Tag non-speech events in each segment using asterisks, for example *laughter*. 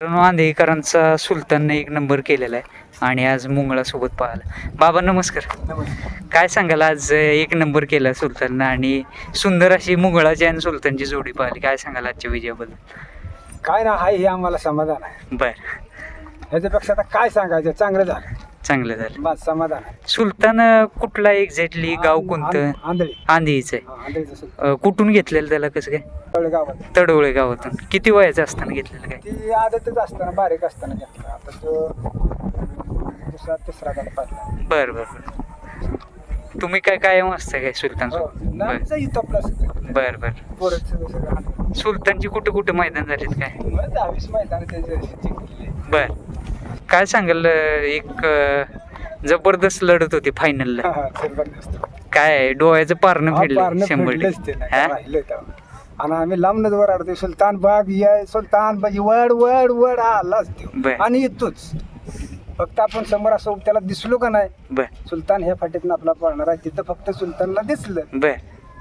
आंधेकरांचा सुलतानने एक नंबर केलेला आहे आणि आज मुंगळासोबत पाहिला बाबा नमस्कार. काय सांगाल आज एक नंबर केला सुलताननं आणि सुंदर अशी मुंगळाची आणि सुलतानची जोडी पाहिली. काय सांगाल आजच्या विजयाबद्दल? काय ना हाय हे आम्हाला समाधान आहे. बर. ह्याच्यापेक्षा आता काय सांगायचं? चांगलं झालं. चांगलं झालं. बस समाधान आहे. सुलतान अं, कुठला एक्झॅक्टली गाव कोणतं? आंध- आंधळी. आंधीच आहे. हा, आंधळीचं सुद्धा. अं, कुठून घेतलेलं त्याला कसं काय? गावात तडोळे गावातून. किती वयाचं असताना घेतलेलं काय? ती आदतच असताना बारीक असताना घेतला आता तो दुसरा तिसरा बर बर बर. तुम्ही काय कायम असतं काय सुलतान हो? बर. नामचं इथं आपलं असतं. बर बर. पोरं सगळं सगळं हाणलं. सुलतानची कुठं कुठं मैदान झालेत काय? मग दहावीस मैदान. बर. काय सांगाल एक जबरदस्त लढत होती फायनलला. काय डोळ्याचं पारणं फेडलं शंभर. आणि आम्ही लांबनच वर आडतो सुलतान बाग ये सुलतान बाग वड वड वड आलाच आणि येतोच फक्त आपण समोर असं त्याला दिसलो का नाही? सुलतान ह्या फाटीतनं आपला पळणार आहे. तिथं फक्त सुलतानला दिसलं.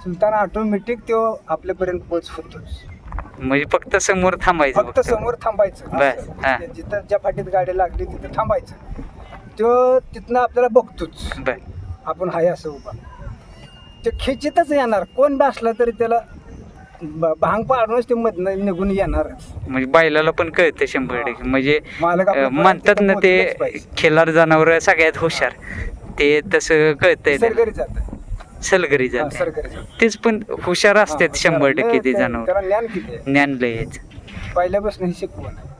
सुलतान ऑटोमॅटिक तो आपल्यापर्यंत पोच होतोच म्हणजे फक्त समोर थांबायचं फक्त समोर थांबायचं. बस, असं. हा. जिथं ज्या फाटीत गाडी लागली तिथं थांबायचं. तो तिथनं आपल्याला बघतोच. बर आपण हाय असं उभा. ते खेचीतच येणार. कोण बी असला तरी त्याला ब- भांग पाडूनच ते मधनं निघून येणारच. म्हणजे बैलाला पण कळतं शंभर टक्के. म्हणजे मालक आपल्या अं, म्हणतात ना पोहोचलंच ते पाहिजे. खिलार जनावर सगळ्यात हुशार. ते तसं कळतंय त्याला. सरकारी जात. सलगरी जात. सरकारी तेच पण हुशार असतात शंभर टक्के ते त्याला जनावर ज्ञान किती आहे? ज्ञान लय. पहिल्यापासून ही शिकवण आहे.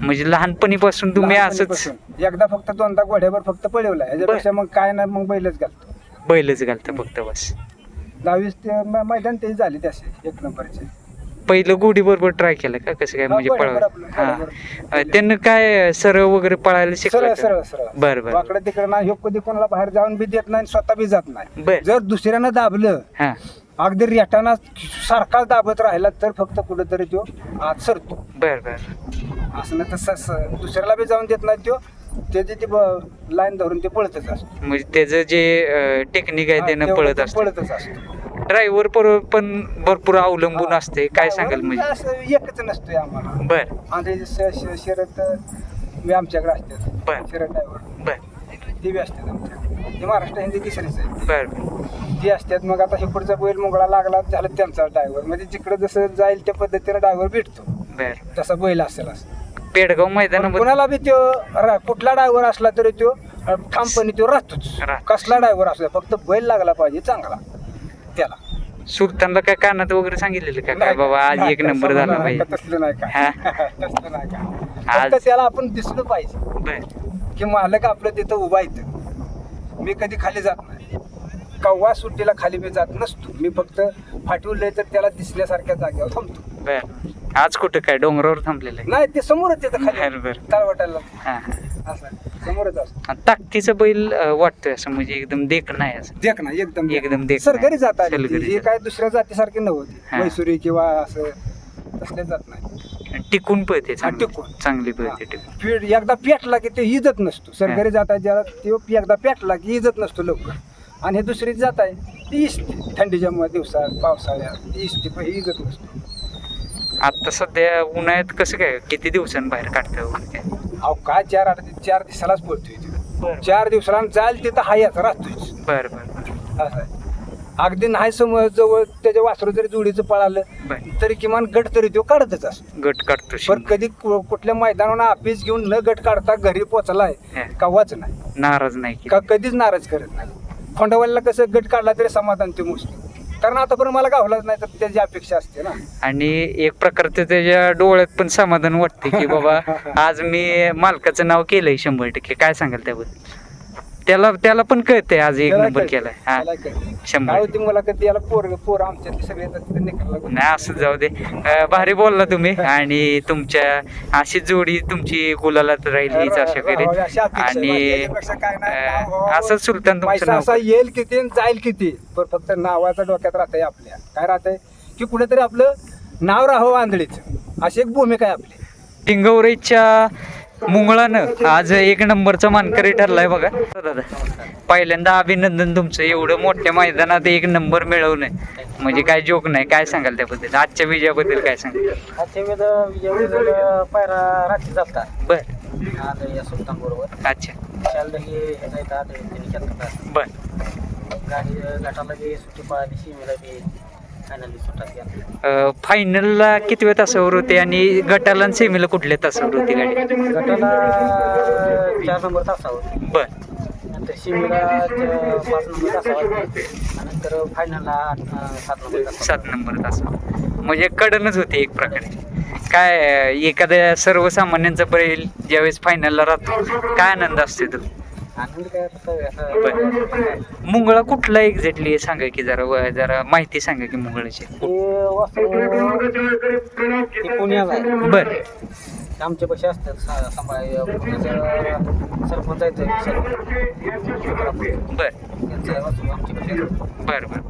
म्हणजे लहानपणीपासून तुम्ही असंच लहानपणीपासून. एकदा फक्त दोनदा घोड्यावर फक्त पळवला ह्याच्यापेक्षा मग काय नाही मग बैलच घालतो. बैलच घालतं फक्त बस. दहावीस ते म- मैदान ते झाले तसे एक नंबरचे. पहिलं गोडी बरोबर ट्राय केलं का? कसं काय? म्हणजे पळवा. आपलं, हा. त्यांना काय सरळ वगैरे पळायला सरळ शिकलं सरळ? सरळ. बरं बरं. वाकडं तिकडं ह्यो कधी कोणाला बाहेर जाऊन बी देत नाही स्वतः बी जात नाही. बर. जर दुसऱ्यानं दाबलं हा. अगदी रेटाना सारखाच दाबत राहिला तर फक्त कुठेतरी तो आत सरतो. बर बर असं नाही तसं असं दुसऱ्याला बी जाऊन देत नाही तो त्याची ती लाईन धरून ते पळतच असतो. म्हणजे त्याचं जे टेक्निक आहे हा, त्यानं तेवढं पळत तो असतं. पळतच असतो. ड्रायव्हर पण भरपूर अवलंबून असते काय सांगाल म्हणजे? असं एकच नसतोय आम्हाला. बर. आणि श- श- शर्यत मी आमच्याकडे असतात. बर. शर्यत ड्रायव्हर. बर. ते बी असतात आमच्याकडे ते महाराष्ट्र हिंदी केसरीच आहे बर. ती असतात मग आता हे पुढचा बैल मुंगळा लागला झालं त्यांचा ड्रायव्हर. म्हणजे जिकडे जसं जाईल त्या पद्धतीने ड्रायव्हर भेटतो. बर. तसा बैल असेल असं. पेडगाव पण मैदानामध्ये कोणाला बी तो रा- कुठला ड्रायव्हर असला तरी तो ठामपणे तो राहतोच. राहतो. कसला ड्रायव्हर असला फक्त बैल लागला पाहिजे चांगला. त्याला. सुलतानला काय कानात वगैरे सांगितलेलं का? काय बाबा आज एक नंबर झाला पाहिजे. तसलं नाही हा? का *laughs* तसलं नाही का? आज- फक्त त्याला आपण दिसलं पाहिजे. बर. की मालक आपलं तिथं उभा येतं मी कधी खाली जात नाही. कव्वा सुट्टीला खाली मी जात नसतो. मी फक्त फाटवलंय तर त्याला दिसण्यासारख्या जागेवर थांबतो. बर. आज कुठं काय? डोंगरावर थांबलेलं आहे? नाही ते समोरच येतं बरं, खाली. बरं. तळवटाला. हा. असं. समोरच असतं. आणि ताकदीचं बैल अं, वाटतोय असं म्हणजे एकदम देख नाही असं. देख ना एकदम एकदम देख सरकारी. जात आली. ही जात. काय दुसऱ्या जातीसारखी नव्हती. हा. मैसुरी किंवा असं तसले जात नाही. आणि टिकून पळते चांगली. टिकून. चांगली पळते टिकून. एकदा पेटला की ते इजत नसतो. सरकारी जात आहे ज्याला ते एकदा पेटला की इजत नसतो लवकर. आणि हे दुसरी जात आहे ती इजते. थंडीच्या म- दिवसात पावसाळ्यात ती इजते पण ही इजत नसतो. आता सध्या उन्हाळ्यात कसं काय किती दिवसांनी बाहेर काढतं वगैरे? काय अहो काय चार आठ चार दिवसालाच तो. बरं. चार दिवसाला जाईल तिथं हायच राहतोच बरं बरं असं आहे. अगदी नाही समोर जवळ त्याच्या वासरू जरी जोडीचं पळालं बरं. तरी किमान गट तरी तो काढतच असतो. गट काढतो पण. कधी कु- कुठल्या मैदानावर अपेच घेऊन न गट काढता घरी पोचलाय हा. कवाच नाही. नाराज नाही की का कधीच नाराज करत नाही. खोंडवालीला कसं गट काढला तरी समाधान ते मुसतो कारण आतापर्यंत मला गावलाच नाही तर त्याची अपेक्षा असते ना. आणि एक प्रकारचं त्याच्या डोळ्यात पण समाधान वाटते की बाबा *laughs* आज मी मालकाचं नाव केलंय शंभर टक्के. काय सांगाल त्याबद्दल? त्याला त्याला पण कळतंय आज एक त्याला नंबर. केलाय हा त्याला. शंभर काय होती याला पोर पोर आमच्यातले सगळे येतात लागून. नाही असं जाऊ दे अं, भारी बोलला तुम्ही *laughs* आणि तुमच्या अशी जोडी तुमची गुलालात राहील हीच आशा करेन राहावी अशी अपेक्षा आहे. आणि याच्यापेक्षा काय नाही. अं, नाव व्हावं. असंच सुलतान तुमचं पैसा नाव असा येईल किती आणि जाईल किती पण फक्त नावाचा डोक्यात राहतंय आपल्या काय राहतंय की कुठेतरी आपलं नाव राहावं आंधळीचं अशी एक भूमिका आहे आपली टिंगवरेच्या मुंगळानं आज एक नंबरचा मानकरी ठरलाय बघा. दादा पहिल्यांदा अभिनंदन तुमचं. एवढं मोठ्या मैदानात एक नंबर मिळवणं. म्हणजे काय जोक नाही. काय सांगाल त्याबद्दल? आजच्या विजयाबद्दल काय सांगाल? आजच्या पायरा रात्री बर. आता या अच्छा. हे जायचं आता बर. गाडी गटाला बी सुट्टी पळाली शिमीला बी. फायनलला कितव्या तासावर होते आणि गटाला आणि सेमीला कुठल्या तासावर होती गाडी? गटाला चार नंबर तासावर बर. नंतर शिमीला पाच नंबर तासावर नंतर फायनलला आठ सात नंबर तासावर सात नंबर तास म्हणजे कडनच होते एक प्रकारे. काय एखाद्या सर्वसामान्यांचा बैल ज्यावेळेस फायनलला राहतो काय आनंद असतो तो? आनंद काय असं मुंगळा कुठला एक्झॅक्टली सांगा की जरा व- जरा माहिती सांगा की मुंगळाची. वास्तू हे पुण्याला आहे. बर. आमच्या पैसे असतात सा- सांभाळ पुण्याचं सरपंच आहेत. बर. यांचं आमच्या पैसे बर बर.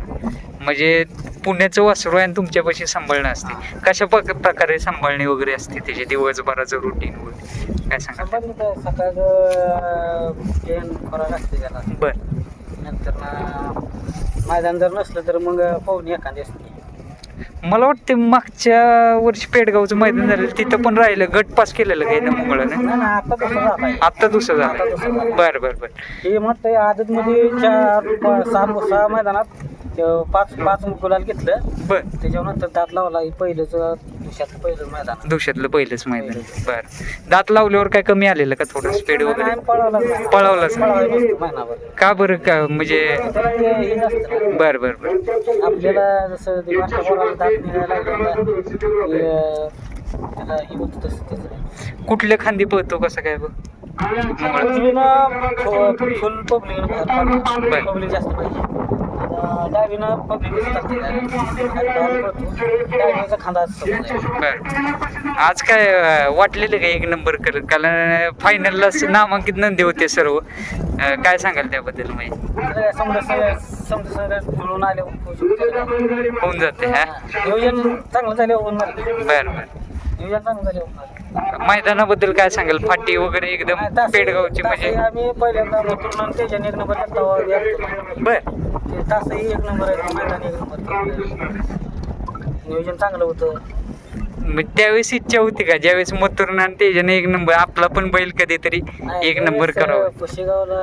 म्हणजे पुण्याचं वासरू आहे आणि तुमच्यापाशी सांभाळणं असते. कशा पक- प्रकारे सांभाळणे वगैरे असते त्याचे? दिवसभराचं रुटीन वगैरे. काय सांगा संभाजी काय सकाळचं लागते त्याला. बर. नंतर ना मैदान जर नसलं तर मग पाहुणे एखादी असते मला वाटतं मागच्या वर्षी पेडगावचं मैदान झालेलं तिथं पण राहिलं. गट पास केलेलं काही ना मुंगळानं? नाही ना आता कसं आहे. आत्ता दुसरं झालं झालं. बर बर बर. हे म्हणतंय आदत मध्ये चार पा- सहा सहा मैदानात ते पाच पाच गुलाल घेतलं. बर. त्याच्यानंतर दात लावला हे पहिलंच दिवसात पहिलं मैदान. दुसऱ्यातलं पहिलंच मैदान. बर. दात लावल्यावर काय कमी आलेलं का थोडं स्पीड वगैरे? नाही, पळावला. पळावलाच नाही. पळावला महिनाभर का बरं? का म्हणजे ते हे नसतं. बर बर बर. आपल्याला जसं ते पोराला दात निघायला लागले ना, ते, अं, त्याला हे होतं तसं त्याचं. कुठल्या खांदी पळतो कसं काय बघ? फु- फुल पब्लिक. पब्लिक जास्त पाहिजे. आणि डावीनं पब्लिक दिसतात खांदा असतो आज काय वाटलेलं का एक नंबर कर कारण फायनलला नामांकित नंदी होते सर्व. काय सांगाल त्याबद्दल म्हणजे समजा समजा जुळून आले होऊन जाते हा? नियोजन चांगलं झालं होऊन बरं बरं. नियोजन चांगलं झाले मैदानाबद्दल काय सांगाल? फाटी वगैरे एकदम पेडगावची म्हणजे आम्ही पहिल्यांदा त्याच्याने एक नंबर घेतला बर. ते तासही एक नंबर आहे मैदान एक नंबर. नियोजन चांगलं होतं. मग त्यावेळेस इच्छा होती का? ज्यावेळेस मथुरन आणि त्याच्याने एक नंबर आपला पण बैल कधीतरी एक नंबर करावा. पुशेगावला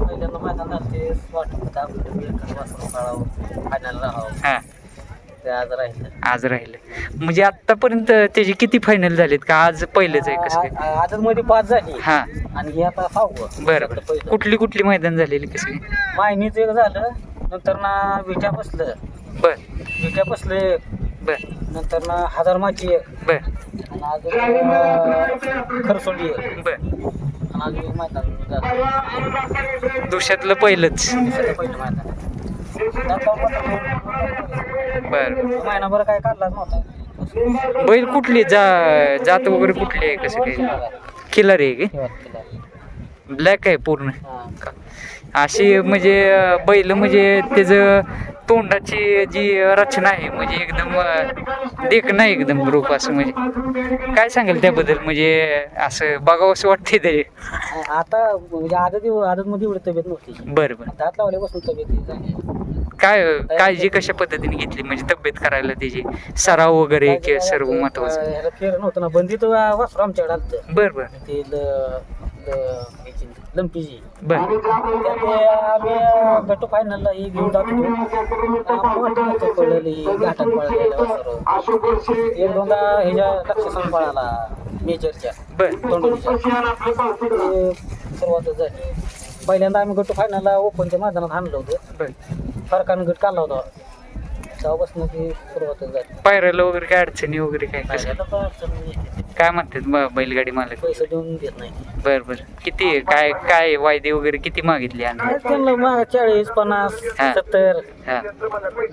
पहिल्यांदा मैदान झालं ते वाटत होतं आपलं फायनल राहावं. हा. ते आज राहिलं. आज राहिलं. म्हणजे आतापर्यंत त्याचे किती फायनल झालेत का? आज पहिलेच आहे कसं काय? आदत मध्ये पाच झाली. हा. आणि हे आता सहावं. बरं बरं. पहिलं. कुठली कुठली मैदान झालेली कसं काय? मायनीचं एक झालं नंतर ना विट्या बसलं. बर. विट्या बसलं एक. बर. नंतर ना हजार माची एक. बर. आणि अजून अं, खरसोंडी एक. बर. आणि अजून एक मैदान झालं. दुसऱ्यातलं पहिलंच. दुसरं पहिलं मैदान. बर. महिनाभर काय काढलाच नव्हता. बैल कुठली जा जात वगैरे कुठली आहे? कसं काय? खिलारी आहे की? ब्लॅक आहे पूर्ण. अशी म्हणजे बैल म्हणजे त्याचं तोंडाची जी रचना आहे म्हणजे एकदम देखणं एकदम ग्रुप असं म्हणजे. काय सांगाल त्याबद्दल? म्हणजे असं बघावं असं वाटते ते आता म्हणजे आदत आदत मध्ये एवढी तब्येत नव्हती. बरं बरं. दात लावल्यापासून तब्येत काय काळजी कशा पद्धतीने घेतली? म्हणजे तब्येत करायला त्याची? सराव वगैरे किंवा सर्व महत्वाचं बंदीत वासरू आमच्याकडे बरं बरं. ते लंपीची बरं. त्यात आम्ही गटू फायनलला ही घेऊन जात. होतो घाटात पळलेलं एक दोनदा ह्याच्या लक्ष पळाला मेजरच्या बरं. तोंडोलीच्या. ते सुरुवातच झाली. पहिल्यांदा आम्ही गटू फायनलला ओपनच्या मैदानात आणलं होतं. बरं. फरकानं गट काढला होता. तेव्हापासून ती सुरुवातच झाली. पायऱ्याला वगैरे काय अडचणी वगैरे काय? कसं? अडचण येते. काय म्हणतात ब- बैलगाडी मालक? पैसे देऊन देत नाही. बर बर. किती आहे? काय काय वायदे वगैरे किती मागितली आणि काय त्यांना मग चाळीस पन्नास हा. सत्तर. हा.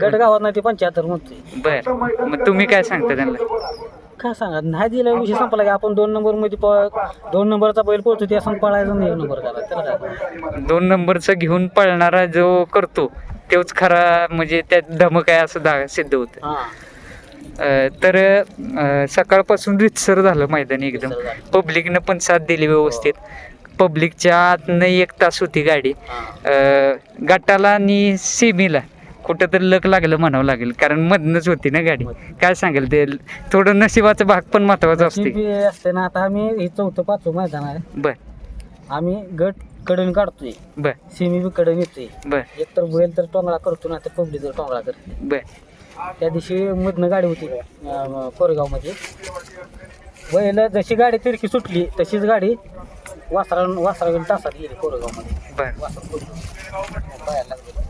गट गावात नाही ते पंच्याहत्तर म्हणतोय. बर. मग तुम्ही काय सांगता त्यांना? काय सांगा नाही दिला विषय संपला की आपण दोन नंबरमध्ये प- दोन नंबरचा बैल पळतो त्या संग पळायचा आणि एक नंबर त्याला काय दोन नंबरचा घेऊन पळणारा जो करतो तोच खरा म्हणजे त्यात धमक आहे असं दा सिद्ध होतं. हा. तर सकाळपासून रितसर झालं मैदान एकदम. पब्लिकनं पण साथ दिली व्यवस्थित. पब्लिकच्या आतनं एक तास होती गाडी. गटाला आणि सेमीला कुठं तरी लक लागलं म्हणावं लागेल कारण मधनच होती ना गाडी. काय सांगेल ते? थोडं नशिबाचा भाग पण महत्त्वाचा असते ना आता आम्ही हे चौथं पाचवं मैदान आहे. बर. आम्ही गट कडून काढतोय. बर. सेमी बी कडून येतोय. बर. एक तर बैल तर टोंगळा करतो ना तर पब्लिक तर टोंगळा करते. बर. त्या दिवशी मधनं गाडी होती अं, कोरेगावमध्ये. बैल जशी गाडी तिरकी सुटली तशीच गाडी वासरा वासरा तासात गेली कोरेगावमध्ये. बर. वासर सुटलं. पायाला लागलं.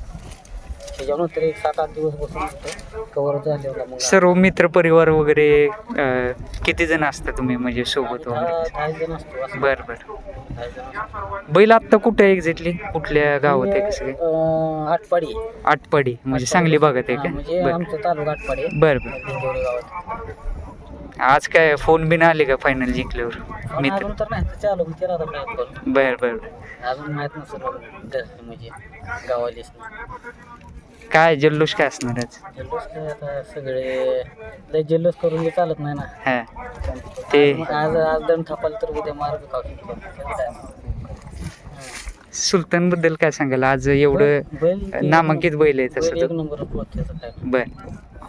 त्याच्यानंतर एक सात आठ दिवस बसून होतं. कवर झाले मग सर्व मित्र परिवार वगैरे अं, किती जण असता तुम्ही म्हणजे सोबत वगैरे? दहा दहा जण असतो वासर. बर बर. दहा जण असतो. बैल आत्ता कुठे एक्झॅक्टली कुठल्या गावात आहे कसं काय? अं, आटपाडी. आटपाडी म्हणजे सांगली भागात आहे हा, का? म्हणजे बर. आमचं तालुका आटपाडी आहे. बर बर. दिंडोरी गावात. आज काय फोन बिन आले का फायनल जिंकल्यावर? पण मित्र? अजून तर नाही तर चालू बर बर अजून माहीत नसेल दर्शन म्हणजे गावालीच काय जल्लोष काय असणार जल्लोष काय आता सगळे लय जल्लोष करून बी चालत नाही ना. हा. ते- आज- आज आज दम थापाल तर उद्या मार्ग मग. सुलतानबद्दल काय सांगाल? आज एवढं नामांकित बैल आहे तसं एक नंबर पोहोचत्याचं काय बर.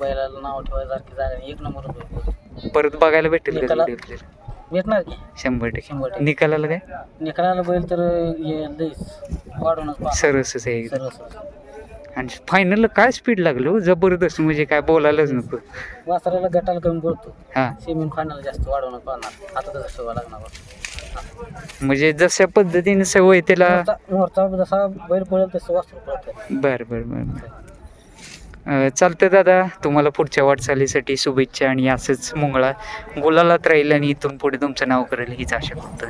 बैलाला नाव ठेवायसारखी जागा नाही, एक नंबर परत बघायला भेटेल का निकाला- जोडी आपल्याला? भेटणार की? शंभर टक्के. शंभर टक्के. निकालाला काय? निकालाला बैल तर ये लईच वाढवूनच पाहणार. सरसच आहे. सरळ आणि फायनलला काय स्पीड लागलं हो? जबरदस्त म्हणजे काय बोलायलाच नको. वासराला गटाला कमी पडतो हा. सेमीन फायनल जास्त वाढवणं पाहणार. आता तसं लागणार म्हणजे जशा पद्धतीने सवय त्याला मोरचा जसा बैल पळेल तसं वासरू पळतं बर बर बर चालतं दादा. तुम्हाला पुढच्या वाटचालीसाठी शुभेच्छा आणि असंच मुंगळा गुलालात राहील आणि इथून पुढे तुमचं नाव करेल हीच आशा करतो.